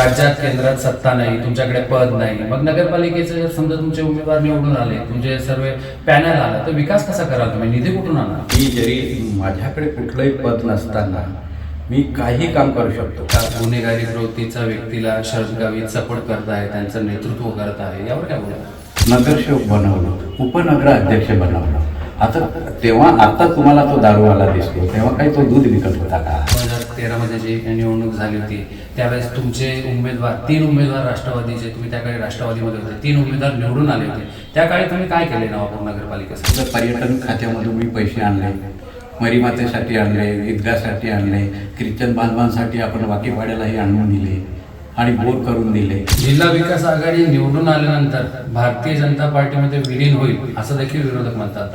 राज्यात केंद्रात सत्ता नाही तुमच्याकडे पद नाही. मग नगरपालिकेचे जर समजा तुमचे उमेदवार निवडून आले तुमचे सर्व पॅनल आला तर विकास कसा कराल तुम्ही? निधी कुठून आणणार? मी जरी माझ्याकडे कुठलंही पद नसताना मी काही काम करू शकतो. त्या गुन्हेगारी प्रवृत्तीचा व्यक्तीला शरद गावी सपोर्ट करत आहे त्यांचं नेतृत्व करत आहे यावर काय बोला नगरसेवक बनवलं उपनगर अध्यक्ष बनवलं. आता तेव्हा आता तुम्हाला तो दारूवाला दिसतो तेव्हा काही तो दूध विकत होता का? तेरामध्ये जी निवडणूक झाली होती त्यावेळेस तुमचे उमेदवार तीन उमेदवार राष्ट्रवादीचे तुम्ही त्या काळी राष्ट्रवादीमध्ये होते तीन उमेदवार निवडून आले होते. त्या काळी तुम्ही काय केले नवापूर नगरपालिकेसाठी? तर पर्यटन खात्यामधून मी पैसे आणले मरीमातेसाठी आणले ईदगासाठी आणले ख्रिश्चन बांधवांसाठी आपण वाकीवाड्यालाही आणून दिले आणि बोर करून दिले. जिल्हा विकास आघाडी निवडून आल्यानंतर भारतीय जनता पार्टीमध्ये विलीन होईल असं देखील विरोधक म्हणतात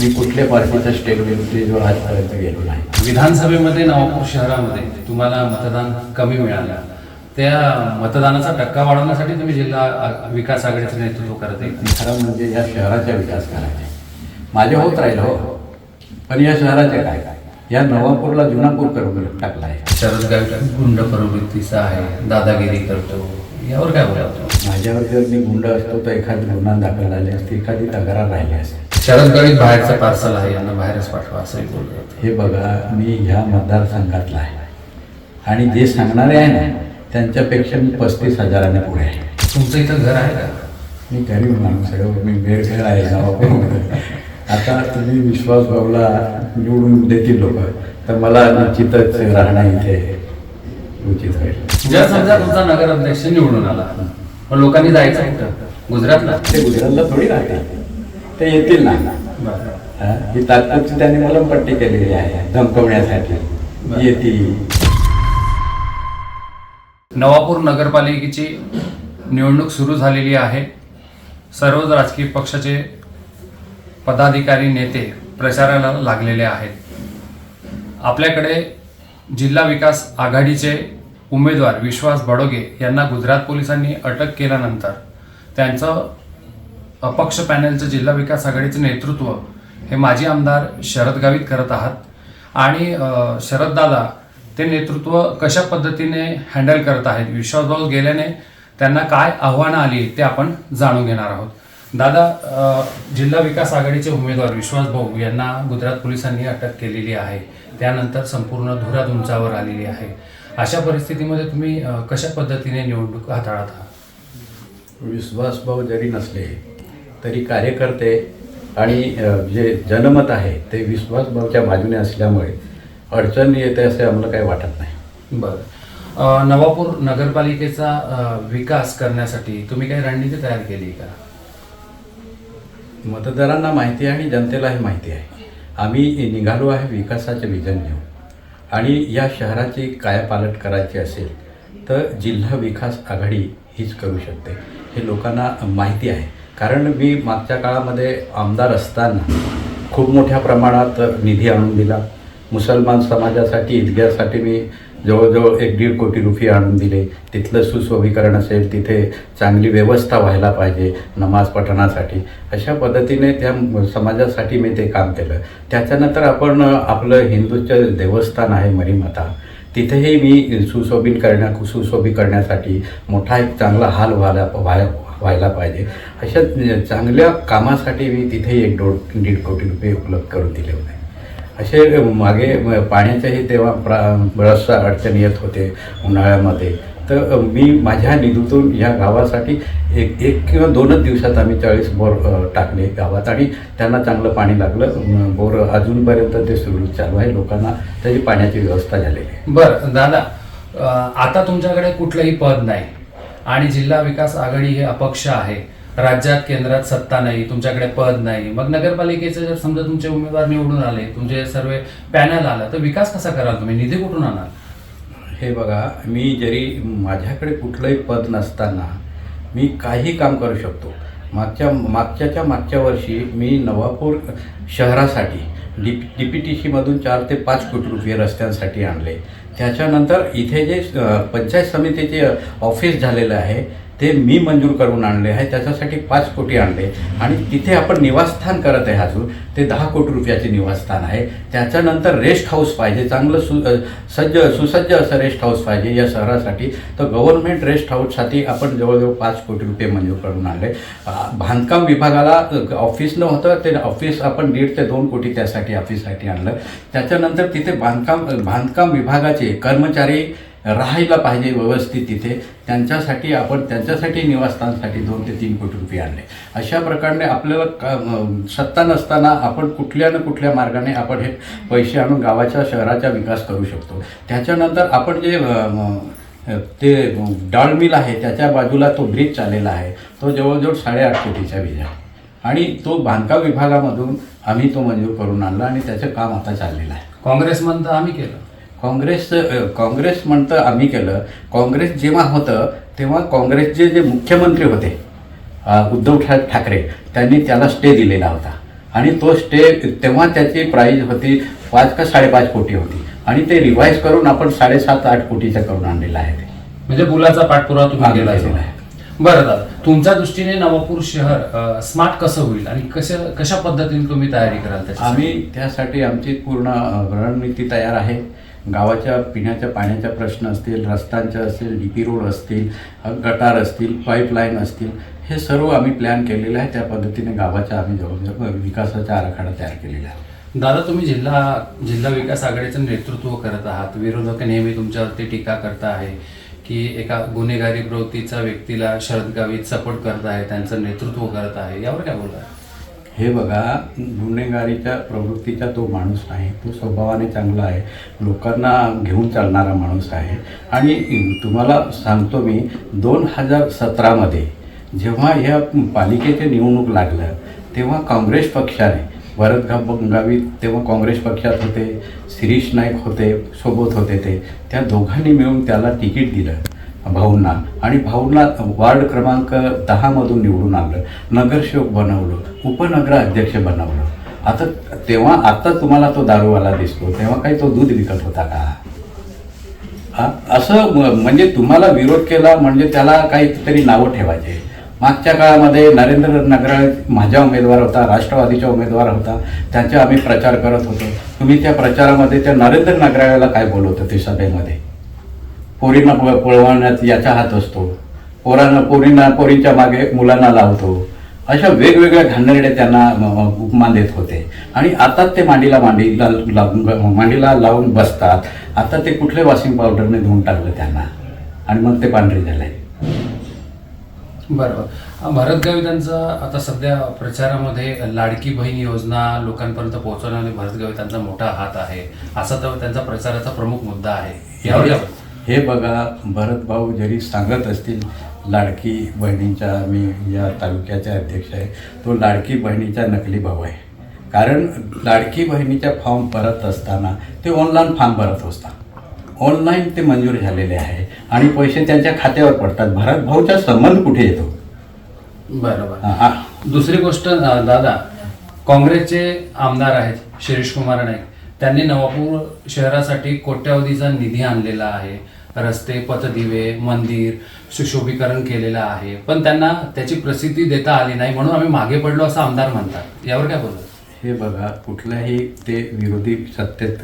मी कुठल्या पार्टीच्या स्टेट स्टेजवर आजपर्यंत गेलो नाही. विधानसभेमध्ये नवापूर शहरामध्ये तुम्हाला मतदान कमी मिळालं. त्या मतदानाचा टक्का वाढवण्यासाठी तुम्ही जिल्हा आ- विकास आघाडीचं नेतृत्व करत आहे. खरं म्हणजे या शहराचा विकास करायचा माझे होत राहील हो. पण या शहराचे काय? काय या नवापूरला जुनापूर करून टाकला आहे. शरद गावित गुंड प्रवृत्तीचा आहे. दादागिरी करतो. यावर काय बोलावतो माझ्यावर जर मी गुंड असतो तर एखादी गुन्हा दाखल झाली असती एखादी तक्रार राहिली असती. शरद गावित बाहेरचं पार्सल आहे यांना बाहेरच पाठवा असंही बोलतात हे बघा मी ह्या मतदारसंघातला आहे. आणि जे सांगणारे आहे ना त्यांच्यापेक्षा मी पस्तीस हजाराने पुढे आहे. तुमचं इथं घर आहे का? मी गरीब माणूस आहे. मी बेघर आहे आता तुम्ही विश्वास भावला निवडून देतील लोक. तर मला निश्चितच राहणं इथे उचित होईल जर समजा तुमचा नगर अध्यक्ष निवडून आला पण लोकांनी जायचं कुठं गुजरातला? ते गुजरातला थोडी राहतील. ते येतील ना? हा? ही तात्पुरती त्यांनी मलमपट्टी केलेली आहे धमकवण्यासाठी. येतील. नवापूर नगरपालिकेची निवडणूक सुरू झालेली आहे. सर्वच राजकीय पक्षाचे पदाधिकारी नेते प्रचाराला लागलेले आहेत. आपल्याकडे जिल्हा विकास आघाडीचे उमेदवार विश्वास बडोगे यांना गुजरात पोलिसांनी अटक केल्यानंतर त्यांचं अपक्ष पॅनलचं जिल्हा विकास आघाडीचं नेतृत्व हे माजी आमदार शरद गावित करत आहात. आणि शरद शरददादा ते नेतृत्व कशा पद्धतीने हँडल करत आहेत? विश्वासभाऊ गेल्याने त्यांना काय आव्हानं आली ते आपण जाणून घेणार आहोत. दादा जिल्हा विकास आघाडीचे उमेदवार विश्वास भाऊ यांना गुजरात पोलिसांनी अटक केलेली आहे. त्यानंतर संपूर्ण धुराधुंचावर आलेली आहे. अशा परिस्थितीमध्ये तुम्ही कशा पद्धतीने निवडणूक हाताळत आहात? विश्वासभाऊ जरी नसले तरी कार्यकर्ते आणि जे जनमत आहे ते विश्वासभावच्या बाजूने असल्यामुळे अडचण येते असे आम्हाला काही वाटत नाही. बरं. नवापूर नगरपालिकेचा विकास करण्यासाठी तुम्ही काही रणनीती तयार केली का? मतदारांना माहिती आहे आणि जनतेलाही माहिती आहे. आम्ही निघालो आहे विकासाचे विजन घेऊन. आणि या शहराची कायापालट करायची असेल तर जिल्हा विकास आघाडी हीच करू शकते. हे लोकांना माहिती आहे. कारण मी मागच्या काळामध्ये आमदार असताना खूप मोठ्या प्रमाणात निधी आणून दिला. मुसलमान समाजासाठी ईदग्यासाठी मी जवळजवळ एक दीड कोटी रुपये आणून दिले. तिथलं सुशोभीकरण असेल तिथे चांगली व्यवस्था व्हायला पाहिजे नमाज पठणासाठी. अशा पद्धतीने त्या समाजासाठी मी ते काम केलं. त्याच्यानंतर आपण आपलं हिंदूचं देवस्थान आहे मरीमाता तिथेही मी सुशोभीन करण्या सुशोभी करण्यासाठी मोठा एक चांगला हाल व्हायला व्हाय व्हायला पाहिजे. अशा चांगल्या कामासाठी मी तिथेही एक दो दीड कोटी रुपये उपलब्ध करून दिले होते. असे मागे पाण्याच्याही तेव्हा प्रा बऱ्याचशा अडचणी येत होते उन्हाळ्यामध्ये. तर मी माझ्या निधीतून या गावासाठी एक एक किंवा दोनच दिवसात आम्ही चाळीस बोर टाकले गावात आणि त्यांना चांगलं पाणी लागलं. बोर अजूनपर्यंत ते सुरू चालू आहे. लोकांना त्याची पाण्याची व्यवस्था झालेली आहे. बरं दादा आता तुमच्याकडे कुठलंही पद नाही. आणि जिल्हा विकास आघाडी हे अपक्ष आहे. राज्यात केंद्रात सत्ता नाही तुमच्याकडे पद नाही. मग नगरपालिकेचे जर समजा तुमचे उमेदवार निवडून आले तुमचे सर्व पॅनल आला तर विकास कसा कराल तुम्ही? निधी कुठून आणाल? हे बघा मी जरी माझ्याकडे कुठलंही पद नसताना मी काही काम करू शकतो. मागच्या मागच्याच्या मागच्या वर्षी मी नवापूर शहरासाठी डी डी पी टी सीमधून चार ते पाच कोटी रुपये रस्त्यांसाठी आणले. त्याच्यानंतर इथे जे पंचायत समितीचे ऑफिस झालेलं आहे ते मी मंजूर करून आणले आहे त्याच्यासाठी पाच कोटी आणले. आणि तिथे आपण निवासस्थान करत आहे अजून ते दहा कोटी रुपयाचे निवासस्थान आहे. त्याच्यानंतर रेस्ट हाऊस पाहिजे चांगलं सु सज्ज सुसज्ज असं रेस्ट हाऊस पाहिजे या शहरासाठी. तर गव्हर्नमेंट रेस्ट हाऊससाठी आपण जवळजवळ पाच कोटी रुपये मंजूर करून आणले. बांधकाम विभागाला अ, ऑफिस नव्हतं ते ऑफिस आपण दीड ते दोन कोटी त्यासाठी ऑफिससाठी आणलं. त्याच्यानंतर तिथे बांधकाम बांधकाम विभागाचे कर्मचारी राहायला पाहिजे व्यवस्थित तिथे त्यांच्यासाठी आपण त्यांच्यासाठी निवासस्थानासाठी दोन ते तीन कोटी रुपये आणले. अशा प्रकारे आपल्याला का सत्ता नसताना आपण कुठल्या ना कुठल्या मार्गाने आपण हे पैसे आणून गावाच्या शहराचा विकास करू शकतो. त्याच्यानंतर आपण जे ते डाळ मिल आहे त्याच्या बाजूला तो ब्रिज चाललेला आहे तो जवळजवळ साडेआठ कोटीचा ब्रिज आहे. आणि तो बांधकाम विभागामधून आम्ही तो मंजूर करून आणला आणि त्याचं काम आता चाललेलं आहे. काँग्रेस म्हणतं आम्ही केलं. काँग्रेस काँग्रेस म्हणतं आम्ही केलं. काँग्रेस जेव्हा होतं तेव्हा काँग्रेसचे जे मुख्यमंत्री होते उद्धव ठाकरे त्यांनी त्याला स्टे दिलेला होता. आणि तो स्टे तेव्हा त्याची प्राईज होती पाच का साडेपाच कोटी होती. आणि ते रिवाईज करून आपण साडेसात आठ कोटीचं करून आणलेलं आहे ते. म्हणजे पुलाचा पाठपुरावा तुम्ही केला आहे. बरं दादा. तुमच्या दृष्टीने नवापूर शहर स्मार्ट कसं होईल? आणि कशा कशा पद्धतीने तुम्ही तयारी कराल आम्ही त्यासाठी आमची पूर्ण रणनीती तयार आहे. गावाच्या पिण्याच्या पाण्याचा प्रश्न असतील रस्त्यांचे असतील डी पी रोड असतील गटार असतील पाईपलाईन असतील हे सर्व आम्ही प्लॅन केलेलं आहे. त्या पद्धतीने गावाच्या आम्ही जवळजवळ विकासाचा आराखडा तयार केलेला आहे. दादा तुम्ही जिल्हा जिल्हा विकास आघाडीचं नेतृत्व करत आहात. विरोधक नेहमी तुमच्यावरती टीका करत आहे की एका गुन्हेगारी प्रवृत्तीचा व्यक्तीला शरदगावीत सपोर्ट करत आहे त्यांचं नेतृत्व करत आहे. यावर काय बोलणार? हे बघा गुन्हेगारीच्या प्रवृत्तीचा तो माणूस नाही तो स्वभावाने चांगला आहे लोकांना घेऊन चालणारा माणूस आहे. आणि तुम्हाला सांगतो मी दोन हजार सतरामध्ये जेव्हा ह्या पालिकेचे निवडणूक लागलं तेव्हा काँग्रेस पक्षाने भरत गा गावी तेव्हा काँग्रेस पक्षात होते शिरीष नाईक होते सोबत होते ते त्या दोघांनी मिळून त्याला तिकीट दिलं. भाऊंना. आणि भाऊंना वार्ड क्रमांक दहामधून निवडून आणलं. नगरसेवक बनवलं. उपनगर अध्यक्ष बनवलं. आता तेव्हा आता तुम्हाला तो दारूवाला दिसतो. तेव्हा काही तो दूध विकत होता का? असं म्हणजे तुम्हाला विरोध केला म्हणजे त्याला काहीतरी नावं ठेवायचे. मागच्या काळामध्ये नरेंद्र नगराळे माझा उमेदवार होता राष्ट्रवादीचा उमेदवार होता. त्यांचा आम्ही प्रचार करत होतो. तुम्ही त्या प्रचारामध्ये त्या नरेंद्र नगराळ्याला काय बोलवत होते सभेमध्ये? पोरींना पळवण्यात याचा हात असतो. पोरांना पोरींना पोरींच्या मागे मुलांना लावतो. अशा वेगवेगळ्या घाणेरडे त्यांना उपमान देत होते. आणि आता ते मांडीला मांडीला लावून मांडीला लावून बसतात. आता ते कुठले वॉशिंग पावडरने धुवून टाकलं त्यांना. आणि मग ते पांढरे झाले. बरोबर. भरत गावितांचा आता सध्या प्रचारामध्ये लाडकी बहीण योजना लोकांपर्यंत पोहोचवण्यामध्ये भरत गावितांचा मोठा हात आहे. असा तर त्यांचा प्रचाराचा प्रमुख मुद्दा आहे. यावर हे बघा भरत भाऊ जरी सांगत असतील लाडकी बहिणीचा मी या तालुक्याचे अध्यक्ष आहे तो लाडकी बहिणीचा नकली भाऊ आहे. कारण लाडकी बहिणीच्या फॉर्म भरत असताना ते ऑनलाईन फॉर्म भरत असतात. ऑनलाईन ते मंजूर झालेले आहे आणि पैसे त्यांच्या खात्यावर पडतात. भरत भाऊचा संबंध कुठे येतो? बरोबर. हा, दुसरी गोष्ट दादा काँग्रेसचे आमदार आहेत शिरीष कुमार नाईक. त्यांनी नवापूर शहरासाठी कोट्यावधीचा निधी आणलेला आहे. रस्ते पथदिवे मंदिर सुशोभीकरण केलेलं आहे. पण त्यांना त्याची प्रसिद्धी देता आली नाही म्हणून आम्ही मागे पडलो असं आमदार म्हणतात. यावर काय बोलत हे बघा कुठल्याही ते विरोधी सत्तेत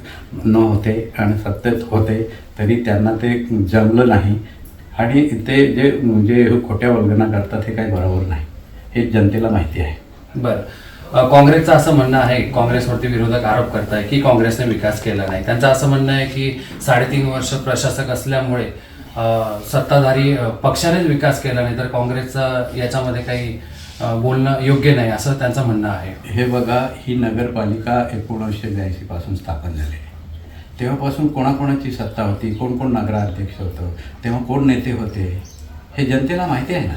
न होते आणि सत्तेत होते तरी त्यांना ते जमलं नाही. आणि ते जे जे खोट्या वल्गना करतात हे काही बरोबर नाही. हे जनतेला माहिती आहे. बरं. काँग्रेसचं असं म्हणणं आहे काँग्रेसवरती विरोधक आरोप करताय की काँग्रेसने विकास केला नाही. त्यांचं असं म्हणणं आहे की साडेतीन वर्ष प्रशासक असल्यामुळे सत्ताधारी पक्षानेच विकास केला नाही तर काँग्रेसचा याच्यामध्ये काही बोलणं योग्य नाही असं त्यांचं म्हणणं आहे. हे बघा ही नगरपालिका एकोणीसशे ब्याऐंशी पासून स्थापन झाली. आहे तेव्हापासून कोणाकोणाची सत्ता होती कोण कोण नगराध्यक्ष होतं तेव्हा कोण नेते होते हे जनतेला माहिती आहे ना?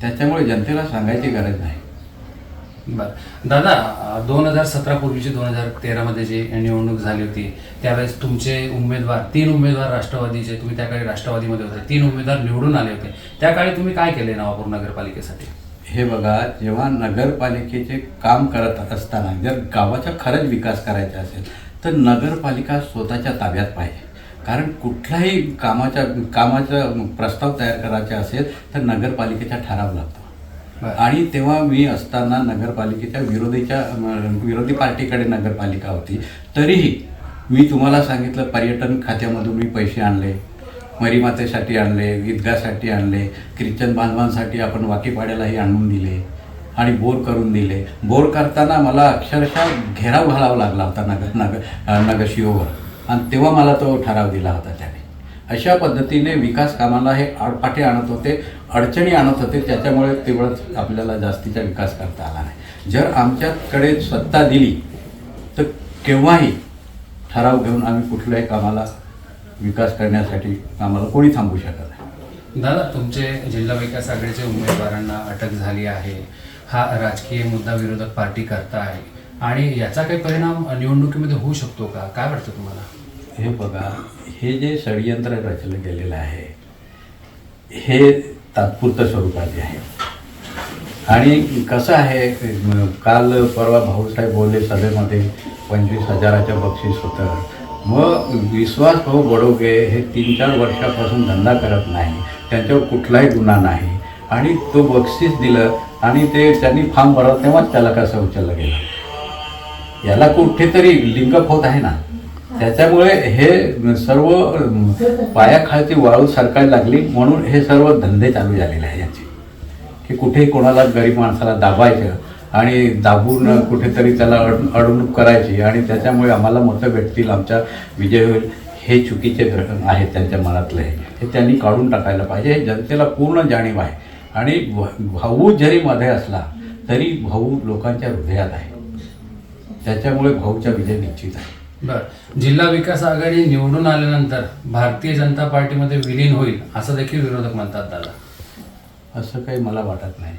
त्याच्यामुळे जनतेला सांगायची गरज नाही. बरं. दादा दोन हजार सतरा पूर्वीची दोन हजार तेरामध्ये जी निवडणूक झाली होती त्यावेळेस तुमचे उमेदवार तीन उमेदवार राष्ट्रवादीचे तुम्ही त्या काळी राष्ट्रवादीमध्ये होते तीन उमेदवार निवडून आले होते. त्या काळी तुम्ही काय केले नवापूर नगरपालिकेसाठी? हे बघा जेव्हा नगरपालिकेचे काम करत असताना जर गावाचा खरंच विकास करायचा असेल तर नगरपालिका स्वतःच्या ताब्यात पाहिजे. कारण कुठलाही कामाच्या कामाचा प्रस्ताव तयार करायचा असेल तर नगरपालिकेचा ठराव लागतो आणि तेव्हा मी असताना नगरपालिकेच्या विरोधीच्या विरोधी पार्टीकडे नगरपालिका होती. तरीही मी तुम्हाला सांगितलं पर्यटन खात्यामधून मी पैसे आणले मरीमातेसाठी आणले ईदगासाठी आणले ख्रिश्चन बांधवांसाठी आपण वाकीपाड्यालाही आणून दिले आणि बोर करून दिले. बोर करताना मला अक्षरशः घेराव घालावा लागला होता नगर नगर अं, आणि तेव्हा मला तो ठराव दिला होता त्याने. अशा पद्धतीने विकास कामाला हे आडपाठे आणत होते अडचणी आणत होते त्याच्यामुळे तेवढंच आपल्याला जास्तीचा विकास करता आला नाही. जर आमच्याकडे सत्ता दिली तर केव्हाही ठराव घेऊन आम्ही कुठल्याही कामाला विकास करण्यासाठी आम्हाला कोणी थांबू शकत नाही. दादा तुमचे जिल्हा विकास आघाडीच्या उमेदवारांना अटक झाली आहे. हा राजकीय मुद्दा विरोधक पार्टी करता आहे आणि याचा काही परिणाम निवडणुकीमध्ये होऊ शकतो का? काय वाटतं तुम्हाला? हे बघा हे जे षडयंत्र रचलं गेलेलं आहे हे तात्पुरतं स्वरूपाचे आहे. आणि कसं आहे काल परवा भाऊसाहेब बोलले सभेमध्ये पंचवीस हजाराचं बक्षीस होतं. मग विश्वास भाऊ बडोगे हे तीन चार वर्षापासून धंदा करत नाही त्यांच्यावर कुठलाही गुन्हा नाही. आणि तो बक्षीस दिलं आणि ते त्यांनी फॉर्म भरला तेव्हाच त्याला कसं उचललं गेलं? याला कुठेतरी लिंकअप होत आहे ना? त्याच्यामुळे हे सर्व पायाखालची वाळू सरकायला लागली म्हणून हे सर्व धंदे चालू झालेले आहे याचे. की कुठेही कोणाला गरीब माणसाला दाबायचं आणि दाबून कुठेतरी त्याला अड अडवणूक करायची आणि त्याच्यामुळे आम्हाला मतं भेटतील आमचा विजय होईल हे चुकीचे ग्रह आहेत त्यांच्या मनातले. हे त्यांनी काढून टाकायला पाहिजे. हे जनतेला पूर्ण जाणीव आहे. आणि भाऊ जरी मध्ये असला तरी भाऊ लोकांच्या हृदयात आहे. त्याच्यामुळे भाऊचा विजय निश्चित आहे. बर. जिल्हा विकास आघाडी निवडून आल्यानंतर भारतीय जनता पार्टीमध्ये विलीन होईल असं देखील विरोधक म्हणतात दादा. असं काही मला वाटत नाही.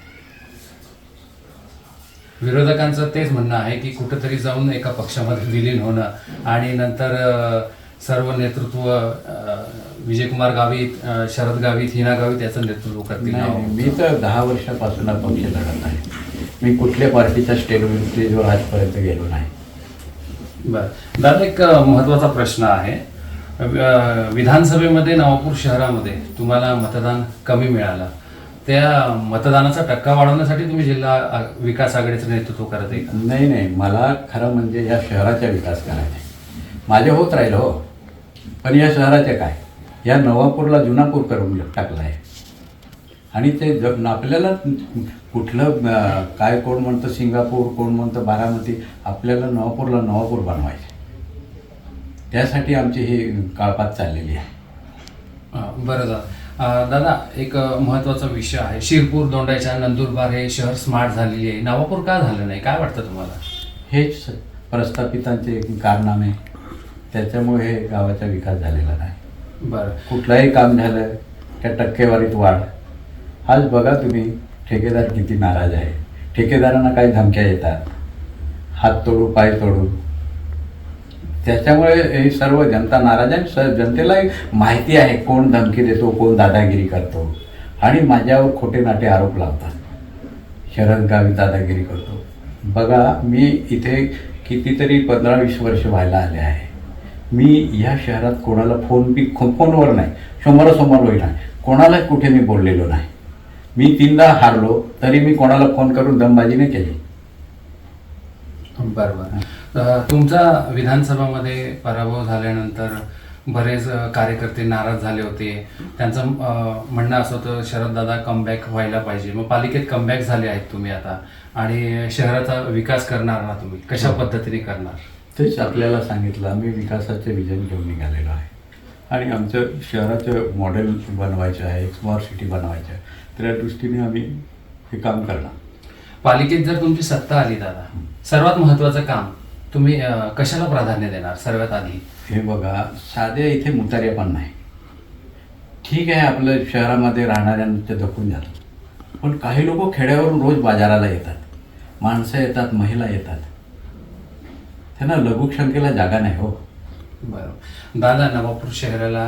विरोधकांचं तेच म्हणणं आहे की कुठेतरी जाऊन एका पक्षामध्ये विलीन होणं आणि नंतर सर्व नेतृत्व विजयकुमार गावित शरद गावित हिना गावित याचं नेतृत्व करतील मी तर दहा वर्षापासून हा पक्ष लढत आहे. मी कुठल्या पार्टीच्या स्टेट स्टेजवर आजपर्यंत गेलो नाही. बरं. दादा एक महत्त्वाचा प्रश्न आहे. विधानसभेमध्ये नवापूर शहरामध्ये तुम्हाला मतदान कमी मिळालं. त्या मतदानाचा टक्का वाढवण्यासाठी तुम्ही जिल्हा आ- विकास आघाडीचं नेतृत्व करत आहे नाही नाही. मला खरं म्हणजे या शहराचा विकास करायचा आहे. माझे होत राहील हो. पण या शहराचे काय? या नवापूरला जुनापूर करून टाकलं आहे आणि ते ज आपल्याला कुठलं काय कोण म्हणतं सिंगापूर कोण म्हणतं बारामती आपल्याला नवापूरला नवापूर बनवायचे. त्यासाठी आमची ही काळपात चाललेली आहे. बरं दादा दादा एक अ, महत्त्वाचा विषय आहे. शिरपूर दोंडाच्या नंदुरबार हे शहर स्मार्ट झालेली आहे. नवापूर का झालं नाही? काय वाटतं तुम्हाला? हेच प्रस्थापितांचे कारनामे. त्याच्यामुळे हे गावाचा विकास झालेला नाही. बरं. कुठलंही काम झालं त्या टक्केवारीत वाढ. आज बघा तुम्ही ठेकेदार किती नाराज आहे. ठेकेदारांना काही धमक्या येतात. हात तोडू पाय तोडू. त्याच्यामुळे हे सर्व जनता नाराज आहे. स जनतेलाही माहिती आहे कोण धमकी देतो कोण दादागिरी करतो. आणि माझ्यावर खोटे नाटे आरोप लावतात. शरद गावी दादागिरी करतो. बघा मी इथे कितीतरी पंधरा वीस वर्ष व्हायला आले आहे. मी या शहरात कोणाला फोन पी फोनवर नाही समोरासमोर होई नाही कोणाला कुठे मी बोललेलो नाही. मी तीनदा हारलो तरी मी कोणाला फोन करून दमबाजी नाही केली. बरं बरं. अ, तुमचा विधानसभामध्ये पराभव झाल्यानंतर बरेच कार्यकर्ते नाराज झाले होते. त्यांचं म्हणणं असं होतं शरददादा कमबॅक व्हायला पाहिजे. मग पालिकेत कमबॅक झाले आहेत तुम्ही आता. आणि शहराचा विकास करणार ना तुम्ही? कशा पद्धतीने करणार? तेच आपल्याला सांगितलं आम्ही विकासाचे विजन घेऊन निघालेलो आहे. आणि आमचं शहराचं मॉडेल बनवायचं आहे एक स्मॉर्ट सिटी बनवायचं आहे. त्या दृष्टीने आम्ही हे काम करणार. पालिकेत जर तुमची सत्ता आली दादा सर्वात महत्वाचं काम तुम्ही अ, कशाला प्राधान्य देणार सर्वात आधी? हे बघा साध्या इथे मुतार्या पण नाही. ठीक आहे आपलं शहरामध्ये राहणाऱ्यांचं दखून जातं पण काही लोक खेड्यावरून रोज बाजाराला येतात. माणसं येतात महिला येतात. त्यांना लघुशंकेला जागा नाही हो. बरं. दादा नवापूर शहराला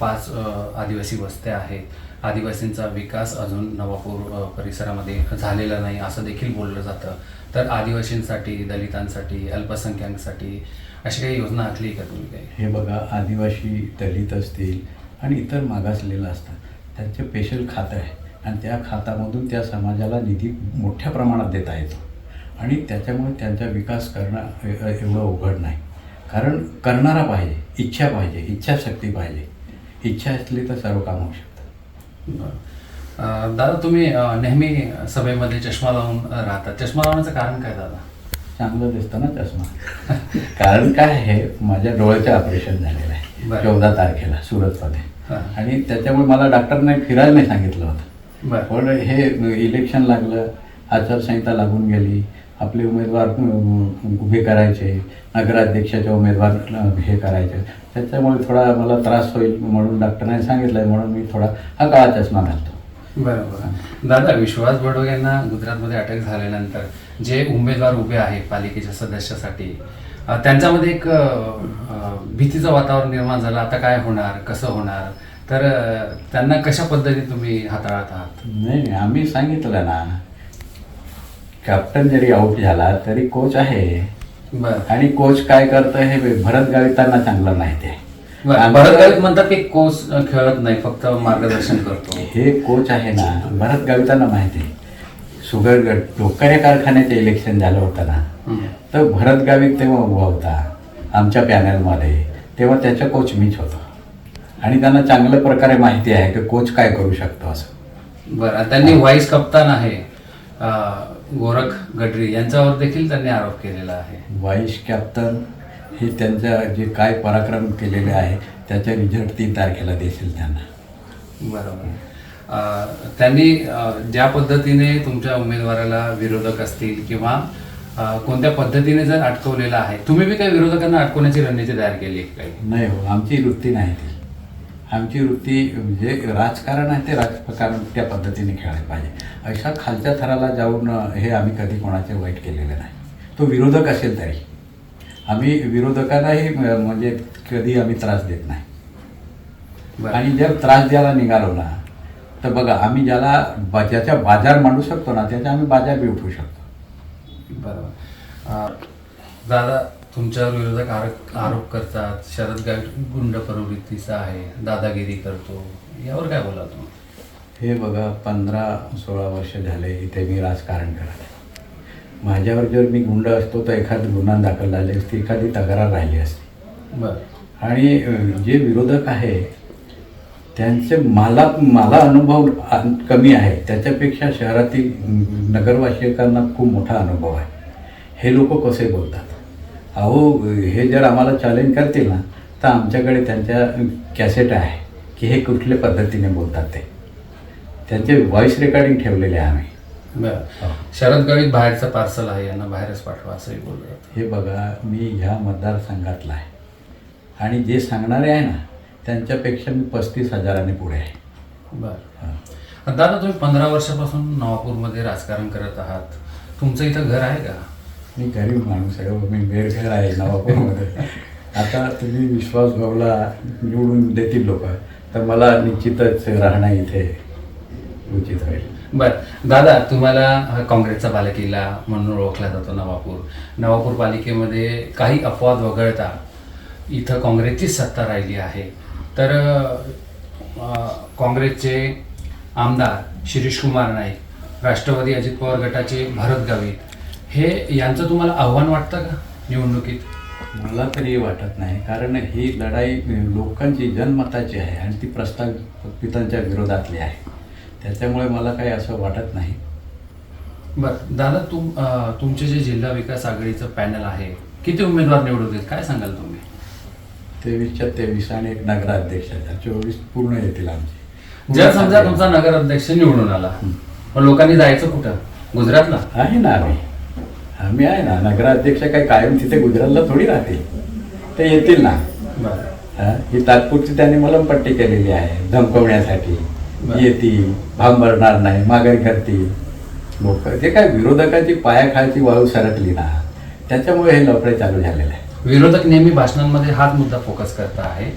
पाच आदिवासी वस्त्या आहेत. आदिवासींचा विकास अजून नवापूर परिसरामध्ये झालेला नाही असं देखील बोललं जातं. तर आदिवासींसाठी दलितांसाठी अल्पसंख्याकांसाठी अशी काही योजना आखली आहे का तुम्ही काही? हे बघा आदिवासी दलित असतील आणि इतर मागासलेलं असतात त्यांचे स्पेशल खातं आहे आणि त्या खात्यामधून त्या समाजाला निधी मोठ्या प्रमाणात देता येतो. आणि त्याच्यामुळे त्यांचा विकास करणं एवढं अवघड नाही. कारण करणारा पाहिजे इच्छा पाहिजे इच्छाशक्ती पाहिजे. इच्छा असली तर सर्व काम होऊ शकतं. दादा तुम्ही नेहमी सभेमध्ये चष्मा लावून अं, राहतात चष्मा लावण्याचं कारण काय दादा? चांगलं दिसतं ना चष्मा. कारण काय आहे माझ्या डोळ्याचं ऑपरेशन झालेलं आहे. चौदा तारखेला सुरतमध्ये. आणि त्याच्यामुळे मला डॉक्टरने फिरायला नाही सांगितलं होतं. पण हे इलेक्शन लागलं आचारसंहिता लागून गेली आपले उमेदवार उभे करायचे नगराध्यक्षाचे उमेदवार हे करायचे. त्याच्यामुळे थोडा मला त्रास होईल म्हणून डॉक्टरने सांगितलं म्हणून मी थोडा हा काळा चष्मा घालतो. बरोबर. दादा विश्वास बडोग यांना गुजरातमध्ये अटक झाल्यानंतर जे उमेदवार उभे आहे पालिकेच्या सदस्यासाठी त्यांच्यामध्ये एक भीतीचं वातावरण निर्माण झालं. आता काय होणार? कसं होणार? तर त्यांना कशा पद्धतीने तुम्ही हाताळत आहात? नाही नाही आम्ही सांगितलं ना कॅप्टन जरी आऊट झाला तरी कोच आहे. बरं. आणि कोच काय करतं हे भरत गावितांना चांगलं माहिती आहे. बरं. भरत गावित म्हणतात की कोच खेळत नाही फक्त मार्गदर्शन करतो. हे कोच आहे ना भरत गावितांना माहिती आहे. सुगर टोकऱ्या कारखान्याचं इलेक्शन झालं होतं ना. तर भरत गावित तेव्हा उभा होता आमच्या पॅनलमध्ये तेव्हा त्याचा कोच मीच होतो. आणि त्यांना चांगल्या प्रकारे माहिती आहे की कोच काय करू शकतो असं. बरं आणि त्यांनी व्हाईस कप्तान आहे. अ, गोरख गडरी यांच्यावर देखील त्यांनी आरोप केलेला आहे. वाईस कॅप्टन हे त्यांच्या जे काय पराक्रम केलेले आहे त्याचा रिझल्ट तीन तारखेला देशील त्यांना. बरोबर. त्यांनी ज्या पद्धतीने तुमच्या उमेदवाराला विरोधक असतील किंवा कोणत्या पद्धतीने जर अटकवलेलं आहे तुम्ही बी काही विरोधकांना अटकवण्याची रणनीती तयार केली काही नाही हो आमची वृत्ती नाही ती. आमची वृत्ती जे राजकारण आहे ते राजकारण त्या पद्धतीने खेळायला पाहिजे. अशा खालच्या थराला जाऊन हे आम्ही कधी कोणाचे वाईट केलेलं नाही. तो विरोधक असेल तरी. आम्ही विरोधकांनाही म्हणजे कधी आम्ही त्रास देत नाही. आणि जर त्रास द्यायला निघालो ना तर बघा आम्ही ज्याला बा- ज्याचा बाजार मांडू शकतो ना त्याचा आम्ही बाजार बी उठवू शकतो. बरोबर. दादा तुमच्यावर विरोधक आरोप आरोप करतात. शरद गावित गुंड प्रवृत्तीचा आहे. दादागिरी करतो. यावर काय बोला तुम्ही? हे बघा पंधरा सोळा वर्ष झाले इथे मी राजकारण करत आहे. माझ्यावर जर मी गुंड असतो तर एखादी गुन्हा दाखल झाली असती एखादी तक्रार राहिली असती. बरं. आणि जे विरोधक आहे त्यांचे मला मला अनुभव कमी आहे. त्याच्यापेक्षा शहरातील नगरवासिकांना खूप मोठा अनुभव आहे. हे लोक कसे बोलतात? अहो हे जर आम्हाला चॅलेंज करतील ना तर आमच्याकडे त्यांच्या कॅसेट आहे की हे कुठल्या पद्धतीने बोलतात ते. त्यांचे व्हॉइस रेकॉर्डिंग ठेवलेले आहे आम्ही. बरं. हो. शरद गावित बाहेरचं पार्सल आहे यांना बाहेरच पाठवा असंही बोललं जातं. हे बघा मी ह्या मतदारसंघातला आहे. आणि जे सांगणारे आहे ना त्यांच्यापेक्षा मी पस्तीस हजारांनी पुढे आहे. बरं. हां. दादा तुम्ही पंधरा वर्षापासून नवापूरमध्ये राजकारण करत आहात. तुमचं इथं घर आहे का? मी गरीब माणूस आहे मी मेरघर आहे नवापूरमध्ये. आता तुम्ही विश्वास भाऊला निवडून देतील लोक तर मला निश्चितच राहणं इथे उचित होईल बरं. दादा तुम्हाला काँग्रेसचा पालिकेला म्हणून ओळखला जातो नवापूर. नवापूर पालिकेमध्ये काही अपवाद वगळता इथं काँग्रेसचीच सत्ता राहिली आहे. तर काँग्रेसचे आमदार शिरीष कुमार नाईक राष्ट्रवादी अजित पवार गटाचे भरत गावित हे यांचं तुम्हाला आव्हान वाटतं का निवडणुकीत? मला तरी वाटत नाही. कारण ही लढाई लोकांची जनमताची आहे आणि ती प्रस्थापितांच्या विरोधातली आहे. त्याच्यामुळे मला काही असं वाटत नाही. बरं दादा तुम तुमचे जे जिल्हा विकास आघाडीचं पॅनल आहे किती उमेदवार निवडून येतील काय सांगाल तुम्ही? तेवीसच्या तेवीस आणि एक नगराध्यक्षाच्या चोवीस पूर्ण येतील आमचे. जर समजा तुमचा नगर अध्यक्ष निवडून आला मग लोकांनी जायचं कुठं? गुजरातला? आहे ना आम्ही. आम्ही आहे ना नगराध्यक्ष काही कायम तिथे गुजरातला थोडी राहतील ते येतील ना. हा, ही तात्पुरती त्यांनी मलमपट्टी केलेली आहे धमकवण्यासाठी. येतील भाग भरणार नाही माघारी करतील लोक ते काय विरोधकाची पायाखालची वाळू सरकली ना त्याच्यामुळे हे लफडे चालू झालेले आहे विरोधक नेहमी भाषणांमध्ये हाच मुद्दा फोकस करत आहे.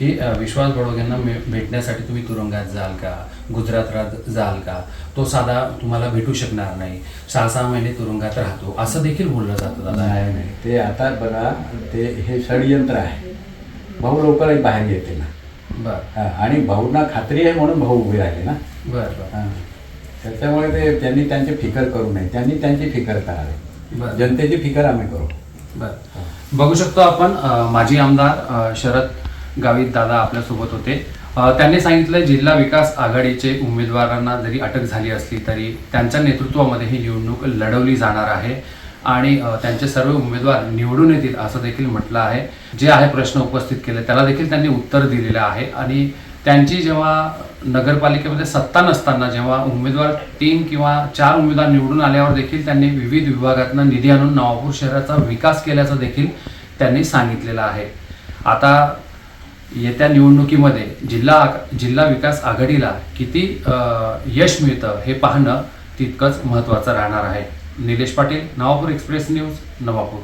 की विश्वास बडोगेंना मे- भेटण्यासाठी तुम्ही तुरुंगात जाल का? गुजरातात जाल का? तो साधा तुम्हाला भेटू शकणार नाही. सहा सहा महिने तुरुंगात राहतो. असं देखील बोललं जातं दादा. नाही नाही. ते आता बघा ते हे षडयंत्र आहे. भाऊ लवकरच बाहेर येते ना. बर. आणि भाऊंना खात्री आहे म्हणून भाऊ उभे राहिले ना. बर बर. त्याच्यामुळे ते त्यांनी त्यांची फिकर करू नये. त्यांनी त्यांची फिकर करावी. जनतेची फिकर आम्ही करू. बर. बघू शकतो आपण माजी आमदार शरद गावित दादा आपल्यासोबत होते. त्यांनी सांगितलं जिल्हा विकास आघाडीचे उमेदवारांना जरी अटक झाली असली तरी त्यांच्या नेतृत्वामध्ये ही निवडणूक लढवली जाणार आहे आणि त्यांचे सर्व उमेदवार निवडून येतील असं देखील म्हटलं आहे. जे आहे प्रश्न उपस्थित केले त्याला देखील त्यांनी उत्तर दिलेलं आहे. आणि त्यांची जेव्हा नगरपालिकेमध्ये सत्ता नसताना जेव्हा उमेदवार तीन किंवा चार उमेदवार निवडून आल्यावर देखील त्यांनी विविध विभागातनं निधी आणून नवापूर शहराचा विकास केल्याचं देखील त्यांनी सांगितलेलं आहे. आता येत्या निवडणुकीमध्ये जिल्हा जिल्हा विकास आघाडीला किती यश मिळतं हे पाहणं तितकंच महत्त्वाचं राहणार आहे. Nilesh Patil Navapur express news Navapur.